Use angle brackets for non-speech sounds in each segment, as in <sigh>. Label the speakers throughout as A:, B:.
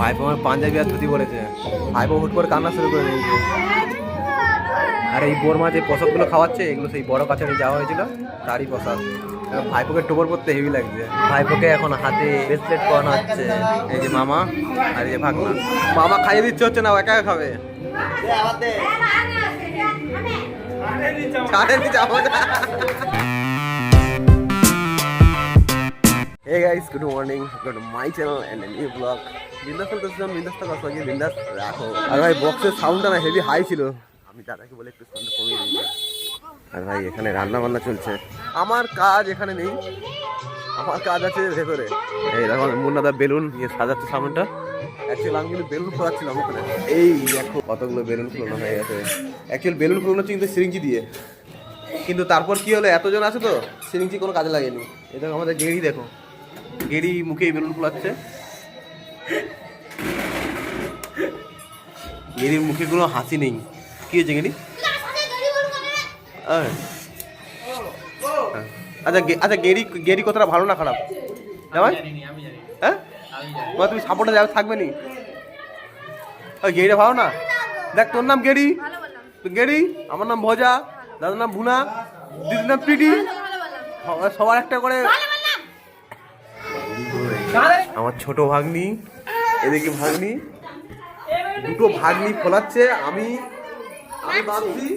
A: ভাইপো আমার পাঞ্জাবি আর ধুতি বলেছে ভাইপো হুট করে কান্না শুরু করে দিয়েছে আর এই বোর মাছ এই পোশাকগুলো খাওয়াচ্ছে এগুলো সেই বড় কাছারি যাওয়া হয়েছিল তারই পোশাক ভাইপোকে টোপর করতে হেভি লাগছে ভাইপোকে এখন হাতে ব্রেসলেট পরানো হচ্ছে এই যে মামা আর এই যে ভাগনা মামা খাইয়ে দিচ্ছে হচ্ছে না একা খাবে যাব না Hey guys, good morning. Welcome to my channel and a new vlog. বিন্দাস চলতেছিলাম বিন্দাস তো কষ্ট লাগে বিন্দাস রাখো আর ভাই বক্সের সাউন্ডটা না হেভি হাই ছিল। আমি দাদাকে বলে একটু সাউন্ড কমিয়ে দিয়েছি আর ভাই এখানে রান্না বান্না চলছে। আমার কাজ এখানে নেই। আমার কাজ আছে ভেতরে। এই দেখো মুন্নাদা বেলুন নিয়ে সাজাচ্ছে সামনেটা। অ্যাকচুয়ালি আমি কিন্তু বেলুন ফোলাচ্ছিলাম ওখানে। এই দেখো কতগুলো বেলুন ফোলানো হয়ে গেছে। অ্যাকচুয়ালি বেলুন ফোলানো হচ্ছে কিন্তু সিরিঞ্জি দিয়ে। কিন্তু তারপর কি হলো? এতজন আছে তো সিরিঞ্জি কোনো কাজে লাগেনি। দেখো আমাদের গেড়ি দেখো। গেড়ি মুখে বেলুন ফোলাচ্ছে। গেড়ির মুখে কোনো হাসি নেই। কি হয়েছে আহ। আচ্ছা আচ্ছা গেরি গেরি কথাটা ভালো না খারাপ? হ্যাঁ? তুমি সাপোর্টে যাবে থাকবে নি? গেরিটা ভালো না? দেখ তোর নাম গেরি? গেরি আমার নাম ভজা দাদার নাম ভুনা দিদির নাম পিটি সবার একটা করে আমার ছোট ভাগ্নি, এদিকে ভাগ্নি। দুটো ভাগ্নি ফোলাচ্ছে, আমি আমি বাঁধছি,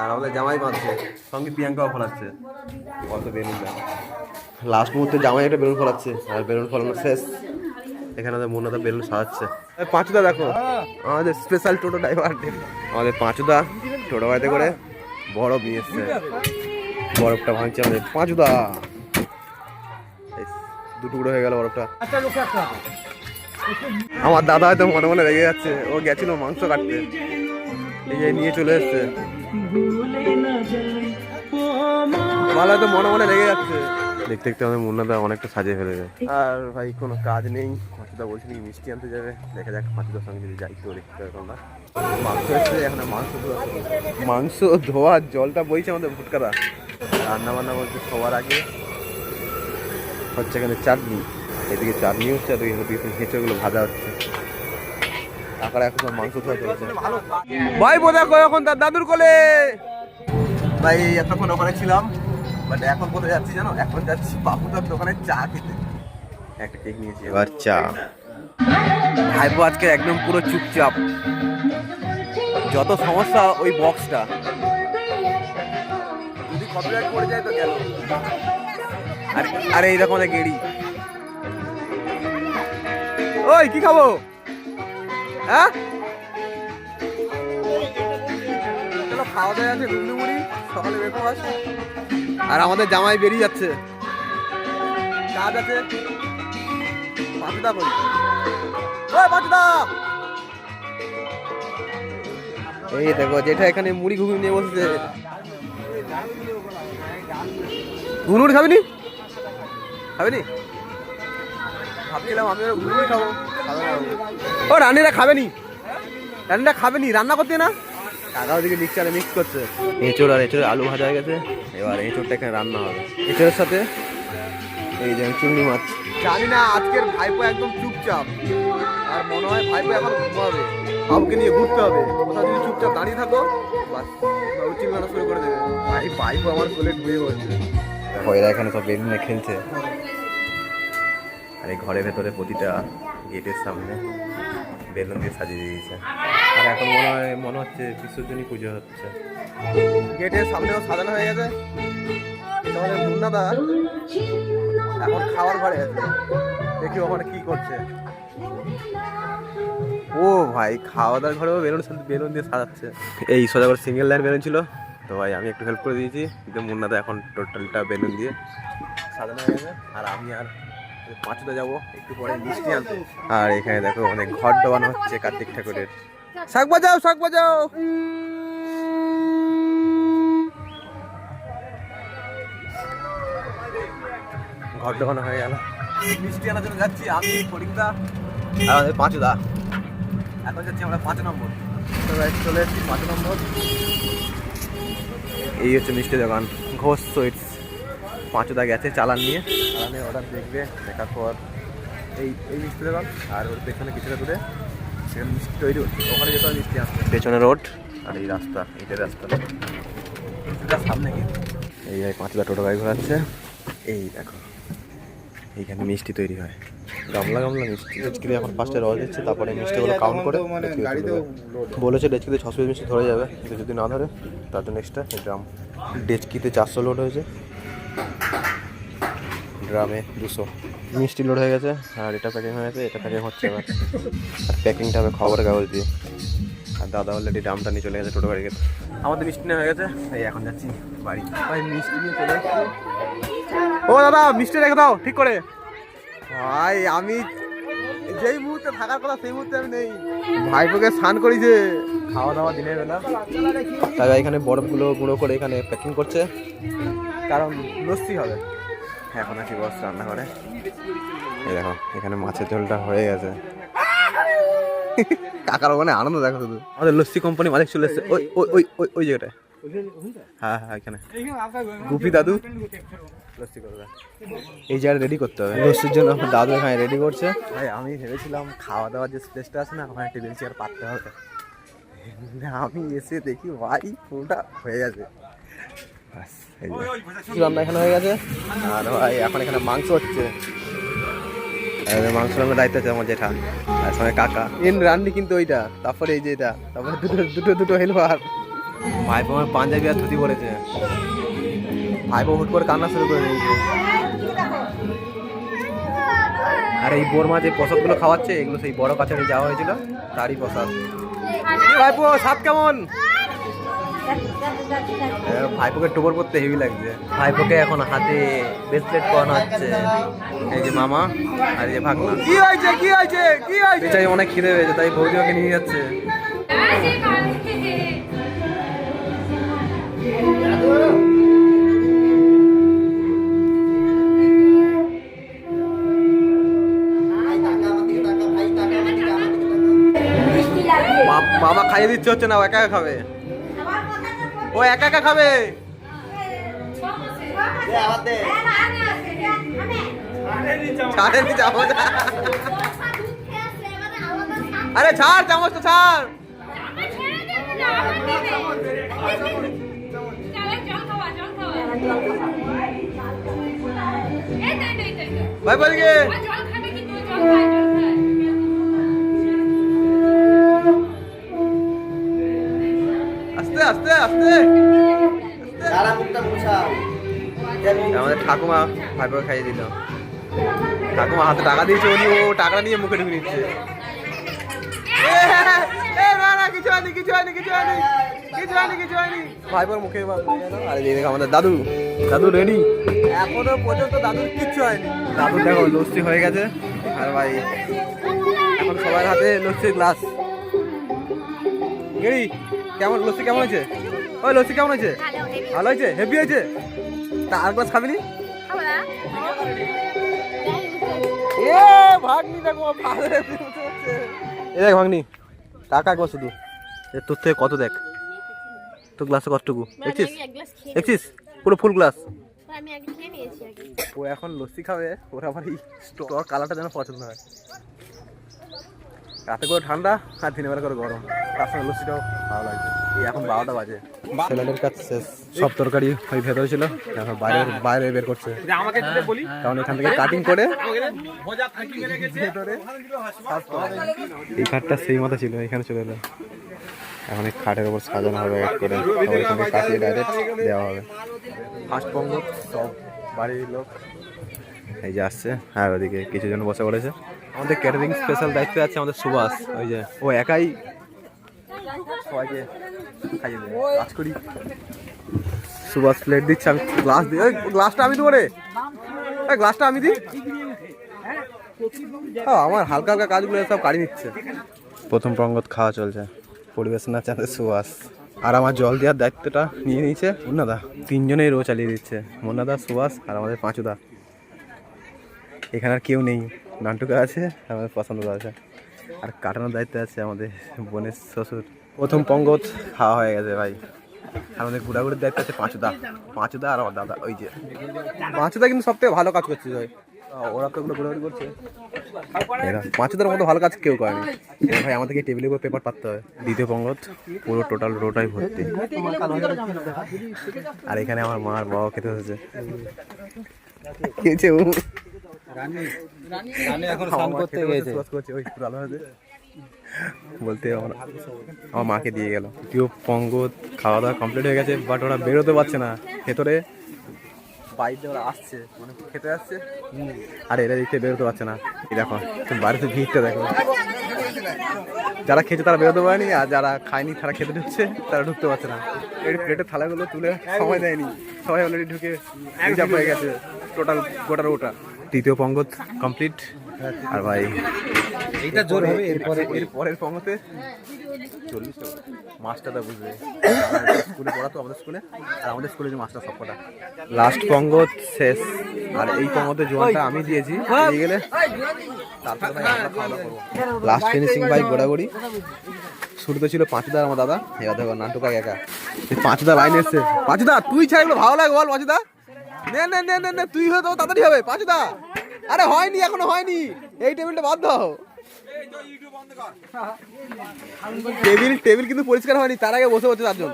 A: আর আমাদের জামাই বাঁধছে। সঙ্গে প্রিয়াঙ্কাও ফোলাচ্ছে। কত বেলুন লাস্ট মুহূর্তে জামাই একটা বেলুন ফোলাচ্ছে, আর বেলুন ফলানো শেষ। এখানে আমাদের মনে বেলুন সাজাচ্ছে। পাঁচুদা দেখো, আমাদের স্পেশাল টোটো ড্রাইভার আমাদের পাঁচুদা টোটো বাড়িতে করে বরফ নিয়ে এসছে। বরফটা ভাঙছে আমাদের পাঁচুদা। দু টুকরো হয়ে গেল বরফটা। আমার দাদা হয়তো মনে মনে রেগে যাচ্ছে ও গেছিল মাংস কাটতে। এই নিয়ে চলে এসছে। ভালো হয়তো মনে মনে রেগে যাচ্ছে। দেখতে দেখতে আমাদের মুন্নাদা অনেকটা সাজিয়ে ফেলেছে আর ভাই কোনো কাজ নেই। পাঁচুদা বলছে নাকি মিষ্টি আনতে যাবে। দেখা যাক পাঁচুদার সঙ্গে যদি যাই তো দেখতে তোমরা মাংস এসছে এখন মাংস ধোয়া মাংস ধোয়া জলটা বইছে আমাদের ফুটকারা রান্না বান্না বলতে সবার আগে। হচ্ছে এখানে চাটনি। এদিকে চাটনি হচ্ছে আর এদিকে হেঁচড়গুলো ভাজা হচ্ছে। টাকার এখন সব মাংস ধোয়া চলছে ভাই বোধ দেখো এখন তার দাদুর কোলে। ভাই এতক্ষণ ওখানে ছিলাম বাট এখন কোথায় যাচ্ছি জানো? এখন যাচ্ছি বাবুদার দোকানে চা খেতে। একটা কেক নিয়েছি। এবার চা। ভাইপো আজকে একদম পুরো চুপচাপ। যত সমস্যা ওই বক্সটা যদি কপিরাইট পড়ে যায় তো গেল আর এইরকম একটা গেড়ি ওই, কি খাব? হ্যাঁ? চলো, খাওয়া দাওয়া আছে, ঘুগনি মুড়ি, সকালে ব্রেকফাস্ট আর আমাদের জামাই বেরিয়ে যাচ্ছে। কাজ আছে। পাঁচটা করি ওই এই দেখো যেটা এখানে মুড়ি, ঘুগনি নিয়ে বসেছে। ঘুগনি খাবি নি? খাবি নি ভাবছিলাম আমি ঘুগনি খাব। ও, রানীরা খাবে নি রানীরা খাবে নি রান্না করতে না? কাকা ওদিকে মিক্সচারে মিক্স করছে। এঁচড় আর এঁচড়ের আলু ভাজা হয়ে গেছে। এবার এঁচড়টা এখানে রান্না হবে। এঁচড়ের সাথে এই যে চিংড়ি মাছ। জানি না, আজকের ভাইপো একদম চুপচাপ। আর মনে হয় ভাইপো এখন ঘুমাবে। বাবুকে নিয়ে ঘুরতে হবে। কোথাও যদি চুপচাপ দাঁড়িয়ে থাকো, বাস, বাবু চিল্লানো শুরু করে দেবে। ভাই, ভাইপো আমার কোলে ডুবে বলছে এরা এখানে সব বেলুনে খেলছে। আর এই ঘরের ভেতরে প্রতিটা গেটের সামনে বেলুন দিয়ে সাজিয়ে দিয়েছে। আর এখন মনে হয়, মনে হচ্ছে বিসর্জনী পুজো হচ্ছে। গেটের সামনেও সাজানো হয়ে গেছে। মুন্নাদা এখন খাওয়ার ঘরে আছে। দেখি ওখানে কি করছে। ও ভাই খাওয়া দাওয়ার ঘরেও বেলুন বেলুন দিয়ে সাজাচ্ছে। এই সোজা করে সিঙ্গেল লাইন বেলুন ছিল। তো ভাই, আমি একটু হেল্প করে দিয়েছি। কিন্তু মুন্নাদা এখন টোটালটা বেলুন দিয়ে সাজানো হয়ে গেছে। আর আমি আর পাঁচটা যাব একটু পরে মিষ্টি আনতে আর এখানে দেখো অনেক ঘর ডবানো হচ্ছে কার্তিক ঠাকুরের। শাক বাজাও শাক বাজাও। ঘর ডবানো হয়ে গেল। মিষ্টি আনার জন্য যাচ্ছি আমি ফরিদা আর আমাদের পাঁচুদা। এখন যাচ্ছি আমরা পাঁচ নম্বর। চলে এসেছি পাঁচ নম্বর। এই হচ্ছে মিষ্টি দোকান ঘোষ সুইটস। পাঁচুদা গেছে চালান নিয়ে। চালানের অর্ডার দেখবে দেখার পর এই এই মিষ্টি দোকান আর ওর পেছনে কিছুটা দূরে সেখানে মিষ্টি তৈরি হচ্ছে। ওখানে যেতে হবে মিষ্টি আসছে পেছনে রোড। আর এই রাস্তা এইটা রাস্তা। সামনে কি এই পাঁচটা টোটো গাড়ি ঘোরাচ্ছে। এই দেখো এইখানে মিষ্টি তৈরি হয়। গামলা গামলা মিষ্টি। ডেচকিতে এখন ফার্স্টে রস দিচ্ছে তারপরে মিষ্টিগুলো কাউন্ট করে ডেচকিতে বলেছে ডেচকিতে ছশো মিষ্টি ধরে যাবে। কিন্তু যদি না ধরে তার জন্য এক্সট্রা ড্রাম ডেচকিতে চারশো লোড হয়েছে। ড্রামে দুশো। মিষ্টি লোড হয়ে গেছে আর এটা প্যাকিং হয়ে গেছে এটা প্যাকিং হচ্ছে এবার। আর প্যাকিংটা হবে খবরের কাগজ দিয়ে আর দাদা অলরেডি ড্রামটা নিয়ে চলে গেছে টোটো গাড়ি গেছে আমাদের মিষ্টি নেওয়া হয়ে গেছে এই এখন যাচ্ছি বাড়ি। ভাই মিষ্টি নিয়ে চলে ও দাদা মিষ্টি রেখে দাও ঠিক করে। ভাই আমি যেই মুহূর্তে থাকার কথা সেই মুহূর্তে আমি নেই। ভাইপোকে স্নান করেছে খাওয়া দাওয়া দিনের বেলা। তাই এখানে বরফগুলো গুঁড়ো করে এখানে প্যাকিং করছে। কারণ লস্যি হবে। এখন আছি বস রান্না করে এই দেখো এখানে মাছের ঝোলটা হয়ে গেছে। <laughs> কাকার ওখানে আনন্দ দেখো শুধু। আমাদের লস্যি কোম্পানি মালিক চলে এসছে। ওই ওই ওই ওই ওই জায়গাটায়। হ্যাঁ হ্যাঁ এখানে। গুপি দাদু। লস্যি করবে এই জায়গাটা রেডি করতে হবে। লস্যির জন্য দাদু এখানে রেডি করছে। ভাই আমি ভেবেছিলাম খাওয়া দাওয়ার যে স্পেসটা আছে না ওখানে টেবিল চেয়ার পাততে হবে। আমি এসে দেখি ভাই পুরোটা হয়ে গেছে। রান্না এখানে হয়ে গেছে? আর ভাই এখন এখানে মাংস হচ্ছে। এই মাংস রান্নার দায়িত্ব আছে আমার জেঠা আর সঙ্গে কাকা। এন রান্নি কিন্তু ওইটা তারপরে এই যে এটা তারপরে দুটো দুটো দুটো আমার পাঞ্জাবি আর ধুতি পড়েছে হুট করে কান্না শুরু করে দিয়েছে। আর এই বোরমা যে প্রসাদগুলো খাওয়াচ্ছে এগুলো সেই বড় কাছারি যাওয়া হয়েছিল তারই প্রসাদ। ভাইপো স্বাদ কেমন? ভাইপোকে টোপর পরতে হেভি লাগছে। ভাইপোকে এখন হাতে ব্রেসলেট পরানো হচ্ছে। এই যে মামা আর এই যে ভাগনা। কি হয়েছে কি হয়েছে কি হয়েছে? বেচারি অনেক খিদে পেয়েছে তাই বৌদি ওকে নিয়ে যাচ্ছে। মামা খাইয়ে দিচ্ছে হচ্ছে না ও একা একা খাবে। ও একা একা খাবে? আরে ছাড় চামচ। তো ছাড় ভাই বলকে আস্তে আস্তে আস্তে। আমাদের ঠাকুমা ভাইপোকে খাইয়ে দিল। ঠাকুমা হাতে টাকা দিয়েছে উনি ও টাকা নিয়ে মুখে ঢুকে নিচ্ছে। কিছু হয়নি কিছু হয়নি কিছু হয়নি কিছু হয়নি কিছু হয়নি। মুখে আর দেখো আমাদের দাদু। দাদু রেডি এখনও পর্যন্ত দাদুর কিচ্ছু হয়নি। দাদু দেখো লস্যি হয়ে গেছে। আর ভাই এখন সবার হাতে লস্যির গ্লাস। গেরি কেমন? লস্যি কেমন হয়েছে? ওই লস্যি কেমন হয়েছে? ভালো হয়েছে। হেভি হয়েছে? তা আর গ্লাস খাবি নি? এ ভাগ্নি দেখো এ দেখ ভাগ্নি টাকা একবার শুধু। এ তোর থেকে কত দেখ? তোর গ্লাসে কতটুকু? দেখছিস? দেখছিস? পুরো ফুল গ্লাস ও এখন লস্যি খাবে ওর আবার এই কালারটা যেন পছন্দ হয়। রাতে করে ঠান্ডা আর দিনের বেলা করে গরম। তার সঙ্গে লস্যিটাও ভালো লাগছে। এই এখন বারোটা বাজে। ছেলেদের কাছে শেষ। সব তরকারি ওই ভেতরে ছিল। এখন বাইরে বাইরে বের করছে। কারণ এখান থেকে কাটিং করে। এই খাটটা সেই মতো ছিল এখানে চলে এলো। এখন এই খাটের উপর সাজানো হবে এক করে আবার এখান থেকে কাটিয়ে ডাইরেক্ট দেওয়া হবে। ফার্স্ট পঙ্গ সব বাড়ির লোক। এই যে আসছে আর ওদিকে কিছু জন বসে পড়েছে। আমাদের ক্যাটারিং স্পেশাল দায়িত্বে আছে আমাদের সুভাষ ওই যে ও একাই সবাইকে খাইয়ে দেবে কাজ করি। সুভাষ প্লেট দিচ্ছে আমি গ্লাস দিই গ্লাসটা আমি দেবো রে গ্লাসটা আমি দিই। ও, আমার হালকা হালকা কাজগুলো সব কাটি নিচ্ছে। প্রথম পঙ্গত খাওয়া চলছে। পরিবেশনা চাঁদের সুভাষ। আর আমার জল দেওয়ার দায়িত্বটা নিয়ে নিয়েছে মুন্নাদা। তিনজনেই রো চালিয়ে দিচ্ছে। মুন্নাদা সুভাষ আর আমাদের পাঁচুদা। এখানে আর কেউ নেই। নান্টুকা আছে, আমাদের পছন্দদা আছে। আর কাটানোর দায়িত্ব আছে আমাদের বোনের শ্বশুর। প্রথম পঙ্গত খাওয়া হয়ে গেছে ভাই। আর আমাদের ঘোরাঘুরির দায়িত্ব আছে পাঁচুদা। পাঁচুদা আর আমার দাদা, ওই যে। পাঁচুদা কিন্তু সব থেকে ভালো কাজ করছে ভাই। ওরা তো ওগুলো ঘোরাঘুরি করছে। পাঁচদের মতো ভালো কাজ কেউ করেনি ভাই, আমাদেরকে টেবিলের উপর পেপার পাততে হয় দ্বিতীয় পঙ্গত, পুরো টোটাল রোটাই ভর্তি। আর এখানে আমার মা আর বাবা খেতে হয়েছে খেয়েছে ও। বলতে আমার মাকে দিয়ে গেল। দ্বিতীয় পঙ্গত খাওয়া দাওয়া কমপ্লিট হয়ে গেছে বাট ওরা বেরোতে পারছে না। ভেতরে বাইরে ওরা আসছে। মানে খেতে আসছে। আর এরা দিতে বেরোতে পারছে না। এই দেখো তুমি বাড়িতে ভিড়টা দেখো। যারা খেয়েছে তারা বেরোতে পারেনি আর যারা খায়নি তারা খেতে ঢুকছে তারা ঢুকতে পারছে না। এই প্লেটের থালাগুলো তুলে সময় দেয়নি। সবাই অলরেডি ঢুকে রিজার্ভ হয়ে গেছে। টোটাল গোটার ওটা তৃতীয় পঙ্গত কমপ্লিট আর ভাই
B: এইটা জোর হবে এরপরে
A: এরপরের পঙ্গতে চল্লিশ মাস্টারটা বুঝবে। স্কুলে পড়াতো আমাদের স্কুলে আর আমাদের স্কুলে যে মাস্টার সবকটা। লাস্ট পঙ্গত শেষ। আর এই পঙ্গতে জোয়ানটা আমি দিয়েছি দিয়ে গেলে তারপরে ভাই আমরা খাওয়া করব। লাস্ট ফিনিশিং ভাই গোড়াগড়ি শুরুতে ছিল পাঁচুদা আমার দাদা এবার দেখো নাটুকা একা। পাঁচুদা লাইন এসছে। পাঁচুদা তুই ছাড় এগুলো ভালো লাগে বল পাঁচুদা। নে নে নে নে নে তুই হয়ে তো তাড়াতাড়ি হবে। পাঁচুদা। আরে হয়নি এখনও হয়নি। এই টেবিলটা বাদ দাও। টেবিল টেবিল কিন্তু পরিষ্কার হয়নি তার আগে বসে বসে চারজন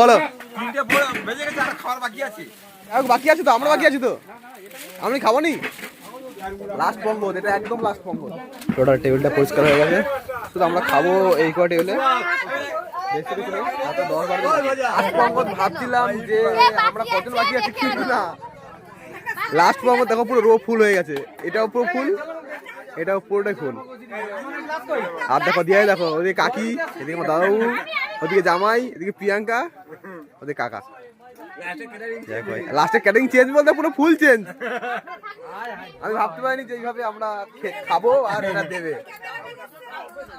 A: বলো। এখন বাকি আছে তো? আমরা বাকি আছি তো? আমি খাব নি? লাস্ট পঙ্গত এটা একদম লাস্ট পঙ্গত। টোটাল টেবিলটা পরিষ্কার হয়ে গেছে। শুধু আমরা খাব এই কটা টেবিলে। ভাবছিলাম যে আমরা কজন বাকি আছি কিন্তু না লাস্ট পঙ্গত দেখো পুরো রো ফুল হয়ে গেছে। এটাও পুরো ফুল এটাও পুরোটাই ফুল আর দেখো, দিয়ে দেখো, ওদিকে কাকি, এদিকে আমার ওদিকে জামাই, এদিকে প্রিয়াঙ্কা, ওদিকে কাকা। লাস্টে ক্যাটারিং চেঞ্জ বলতে পুরো ফুল চেঞ্জ আমি ভাবতে পারিনি যে এইভাবে আমরা খাব আর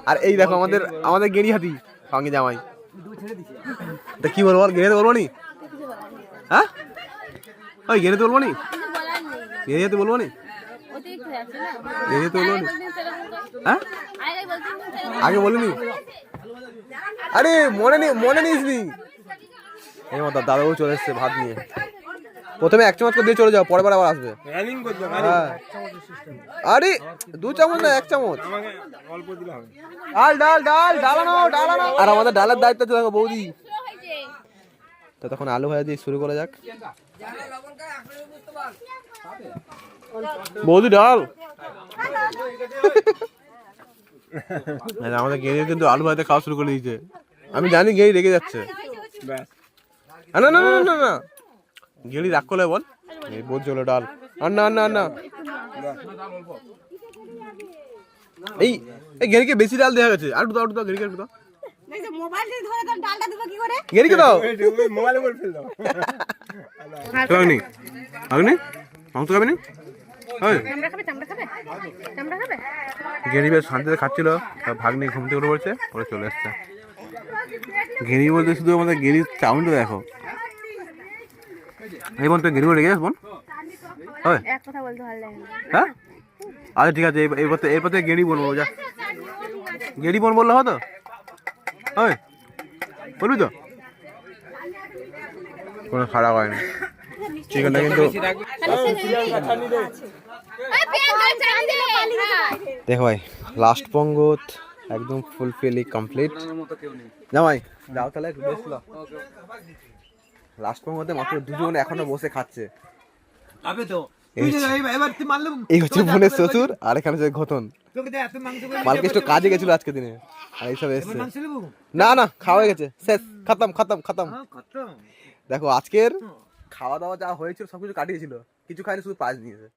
A: আর এই দেখো, আমাদের আমাদের গেড়ি হাতি সঙ্গে জামাই। তা কি বলব আর গেড়ে বলব নি? হ্যাঁ? ওই গেড়ে বলব নি? গেড়ে তো বলব নি?
C: না
A: গেড়ে তো বলব নি?
C: তো।
A: হ্যাঁ?
C: আগে
A: বলিনি? আরে মনে নেই মনে নিস নি? এই মতো দাদাও চলে এসছে ভাত নিয়ে। প্রথমে এক চামচ করে দিয়ে চলে যাও পরে বার আবার আসবে। হ্যাঁ। আরে দু চামচ না এক চামচ। ডাল ডাল ডাল ডালানো ডালানো আর আমাদের ডালের দায়িত্ব দেখো বৌদি। তো তখন আলু ভাজা দিয়ে শুরু করা যাক। বৌদি ডাল। আমাদের গেড়ি কিন্তু আলু ভাজা খাওয়া শুরু করে দিয়েছে। আমি জানি গেড়ি রেগে যাচ্ছে। না না না না, না। গেড়ি রাগ করলে বল। এই বোধ চলো ডাল। আর না আর না আর না। এই এই গেড়িকে বেশি ডাল দেওয়া গেছে। আর দাও আর দাও একটু দাও।
D: মোবাইল দিয়ে ধরে তার ডালটা দেবো কি করে?
A: গেড়িকে দাও। খাবি খাবি মাংস খাবি নি? ওই
C: চামড়া খাবে চামড়া খাবে? চামড়া খাবে?
A: গেরি বেশ শান্তিতে খাচ্ছিল তার ভাগ্নি ঘুম থেকে উঠে পড়ছে ওরা চলে এসছে। গেরি বলতে শুধু আমাদের গেরির চাউনটা দেখো। এই বোন, তুই বলে রেখে যাস, বোন। ওই।
C: না
A: হ্যাঁ? আচ্ছা ঠিক আছে এরপর থেকে এরপর থেকে গেরি বোন বলব যা। গেরি বোন বললে হতো? ওই। বলবি তো? কোনো খারাপ হয়নি চিকেনটা কিন্তু দেখো ভাই লাস্ট পঙ্গত একদম ফুলফিলি কমপ্লিট জামাই, যাও তাহলে লাস্ট পঙ্গতে মাত্র দুজন এখনও বসে খাচ্ছে।
B: তবে তো
A: এই হচ্ছে বোনের শ্বশুর আর এখানে হচ্ছে
B: করে
A: মালকে একটু কাজে গেছিল আজকে দিনে আর এইসব এসছে। না না খাওয়া গেছে। শেষ খতম খতম খতম।
B: হ্যাঁ
A: দেখো আজকের খাওয়া দাওয়া যা হয়েছিল সবকিছু কাটিয়েছিল। কিছু খাইনি শুধু পাঁচ নিয়েছে।